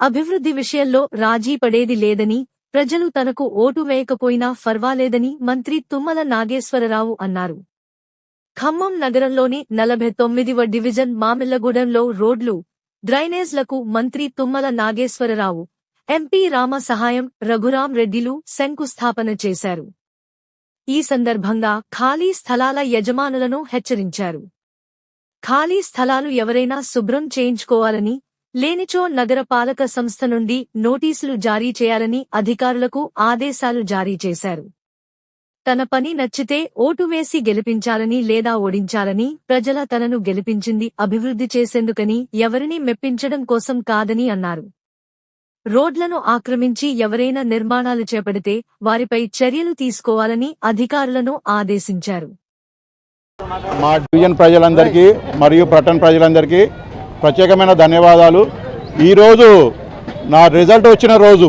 అభివృద్ధి విషయంలో రాజీ పడేది లేదని ప్రజలు తనకు ఓటు వేయకపోయినా ఫర్వాలేదని మంత్రి తుమ్మల నాగేశ్వరరావు అన్నారు. ఖమ్మం నగరంలోని నలభై తొమ్మిదివ డివిజన్ మామిళ్ళగూడెంలో రోడ్లు డ్రైనేజ్లకు మంత్రి తుమ్మల నాగేశ్వరరావు ఎంపీ రామ సహాయం రఘురాం రెడ్డిలు శంకుస్థాపన చేశారు. ఈ సందర్భంగా ఖాళీ స్థలాల యజమానులను హెచ్చరించారు. ఖాళీ స్థలాలు ఎవరైనా శుభ్రం చేయించుకోవాలని లేనిచో నగరపాలక సంస్థ నుండి నోటీసులు జారీ చేయాలని అధికారులకు ఆదేశాలు జారీ చేశారు. తన పని నచ్చితే ఓటు వేసి గెలిపించాలని లేదా ఓడించాలని ప్రజల తనను గెలిపించింది అభివృద్ధి చేసేందుకని ఎవరినీ మెప్పించడం కోసం కాదని అన్నారు. రోడ్లను ఆక్రమించి ఎవరైనా నిర్మాణాలు చేపడితే వారిపై చర్యలు తీసుకోవాలని అధికారులను ఆదేశించారు. మా డివిజన్ ప్రజలందరికీ మరియు పట్టణ ప్రజలందరికీ ప్రత్యేకమైన ధన్యవాదాలు. ఈరోజు నా రిజల్ట్ వచ్చిన రోజు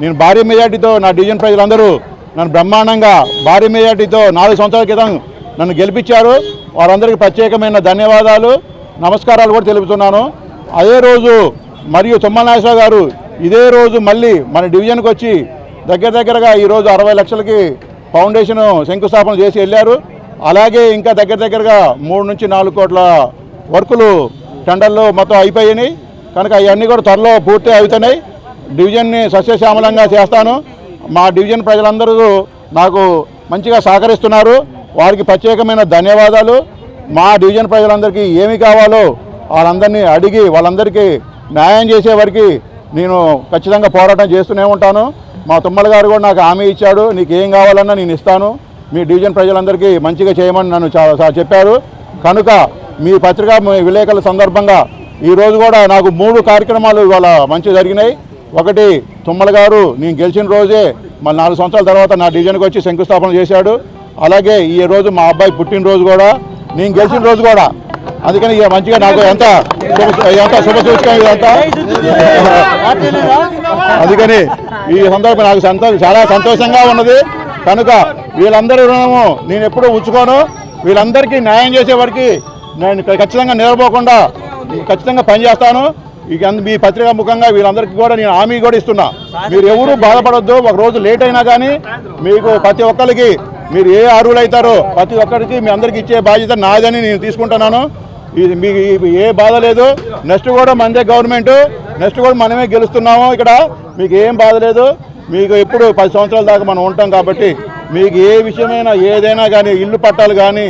నేను భారీ మెజార్టీతో నా డివిజన్ ప్రజలందరూ నన్ను బ్రహ్మాండంగా భారీ మెజార్టీతో నాలుగు సంవత్సరాల క్రితం నన్ను గెలిపించారు. వారందరికీ ప్రత్యేకమైన ధన్యవాదాలు. నమస్కారాలు కూడా తెలుపుతున్నాను. అదే రోజు మరియు తుమ్మల నాగేశ్వర గారు ఇదే రోజు మళ్ళీ మన డివిజన్కి వచ్చి దగ్గర దగ్గరగా ఈరోజు అరవై లక్షలకి ఫౌండేషన్ శంకుస్థాపన చేసి వెళ్ళారు. అలాగే ఇంకా దగ్గర దగ్గరగా మూడు నుంచి నాలుగు కోట్ల వర్కులు టెండర్లు మొత్తం అయిపోయినాయి. కనుక అవన్నీ కూడా త్వరలో పూర్తి అవుతున్నాయి. డివిజన్ని సస్యశ్యామలంగా చేస్తాను. మా డివిజన్ ప్రజలందరూ నాకు మంచిగా సహకరిస్తున్నారు. వారికి ప్రత్యేకమైన ధన్యవాదాలు. మా డివిజన్ ప్రజలందరికీ ఏమి కావాలో వాళ్ళందరినీ అడిగి వాళ్ళందరికీ న్యాయం చేసే వరకు నేను ఖచ్చితంగా పోరాటం చేస్తూనే ఉంటాను. మా తుమ్మల గారు కూడా నాకు హామీ ఇచ్చాడు. నీకు ఏం కావాలన్నా నేను ఇస్తాను. మీ డివిజన్ ప్రజలందరికీ మంచిగా చేయమని నన్ను చెప్పారు. కనుక మీ పత్రికా విలేకరుల సందర్భంగా ఈరోజు కూడా నాకు మూడు కార్యక్రమాలు ఇవాళ మంచి జరిగినాయి. ఒకటి తుమ్మల గారు నేను గెలిచిన రోజే మళ్ళీ నాలుగు సంవత్సరాల తర్వాత నా డివిజన్కి వచ్చి శంకుస్థాపన చేశాడు. అలాగే ఈ రోజు మా అబ్బాయి పుట్టినరోజు కూడా నేను గెలిచిన రోజు కూడా. అందుకని ఇక మంచిగా నాకు ఎంత ఎంత శుభ ఇదంతా. అందుకని ఈ సందర్భం నాకు సంతో చాలా సంతోషంగా ఉన్నది. కనుక వీళ్ళందరి రుణము నేను ఎప్పుడూ ఉంచుకోను. వీళ్ళందరికీ న్యాయం చేసే వారికి నేను ఖచ్చితంగా నిలబోకుండా ఖచ్చితంగా పనిచేస్తాను ఇక మీ పత్రికా ముఖంగా వీళ్ళందరికీ కూడా నేను హామీ కూడా ఇస్తున్నా. మీరు ఎవరు బాధపడొద్దు ఒక రోజు లేట్ అయినా కానీ మీకు ప్రతి ఒక్కరికి మీరు ఏ అర్హులు అవుతారో ప్రతి ఒక్కరికి మీ అందరికి ఇచ్చే బాధ్యత నాదని నేను తీసుకుంటున్నాను. ఇది మీకు ఏ బాధ లేదు. నెక్స్ట్ కూడా మనదే గవర్నమెంట్. నెక్స్ట్ కూడా మనమే గెలుస్తున్నాము ఇక్కడ. మీకు ఏం బాధ లేదు. మీకు ఎప్పుడు పది సంవత్సరాల దాకా మనం ఉంటాం కాబట్టి మీకు ఏ విషయమైనా ఏదైనా కానీ ఇల్లు పట్టాలు కానీ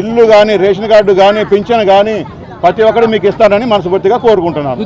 ఇల్లు కానీ రేషన్ కార్డు కానీ పింఛన్ కానీ ప్రతి ఒక్కరు మీకు ఇస్తానని మనస్ఫూర్తిగా కోరుకుంటున్నాను.